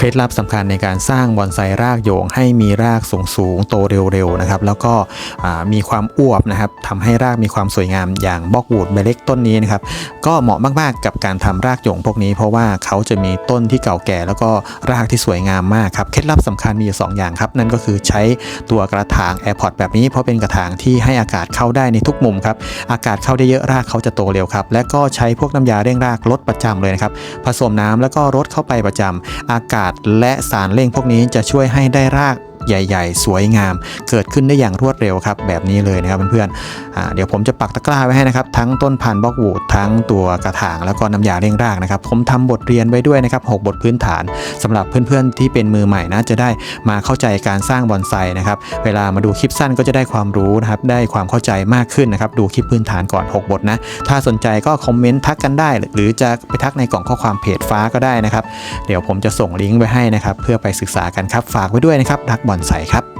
เคล็ดลับสำคัญในการสร้างบอนไซรากโยงให้มีรากสูงสูงโตเร็วๆนะครับแล้วก็มีความอวบนะครับทำให้รากมีความสวยงามอย่างบอกวูดใบเล็กต้นนี้นะครับก็เหมาะมากๆกับการทำรากโยงพวกนี้เพราะว่าเขาจะมีต้นที่เก่าแก่ แล้วก็รากที่สวยงามมากครับเคล็ดลับสำคัญมีอยู่สองอย่างครับนั่นก็คือใช้ตัวกระถาง AirPod แบบนี้เพราะเป็นกระถางที่ให้อากาศเข้าได้ในทุกมุมครับอากาศเข้าได้เยอะรากเขาจะโตเร็วครับและก็ใช้พวกน้ำยาเร่งรากลดประจำเลยนะครับผสมน้ำแล้วก็รดเข้าไปประจำอากาศและสารเร่งพวกนี้จะช่วยให้ได้ราก ใหญ่ ๆ สวยงาม เกิดขึ้นได้อย่างรวดเร็วครับ แบบนี้เลยนะครับเพื่อนๆเดี๋ยวผมจะปักตะกร้าไว้ให้นะครับ ทั้งต้นพันธุ์บล็อกวูดทั้งตัวกระถางแล้วก็น้ำยาเร่งรากนะครับ ผมทำบทเรียนไว้ด้วยนะครับหกบทพื้นฐานสำหรับเพื่อนๆที่เป็นมือใหม่นะจะได้มาเข้าใจการสร้างบอนไซนะครับเวลามาดูคลิปสั้นก็จะได้ความรู้นะครับได้ความเข้าใจมากขึ้นนะครับดูคลิปพื้นฐานก่อน 6 บทนะถ้าสนใจก็คอมเมนต์ทักกันได้ หรือจะไปทักในกล่องข้อความเพจฟ้าก็ได้นะครับ เดี๋ยวผมจะส่งลิงก์ไว้ให้นะครับเพื่อไปศึกษากันครับฝากไว้ด้วยนะครับรักบอนไซครับ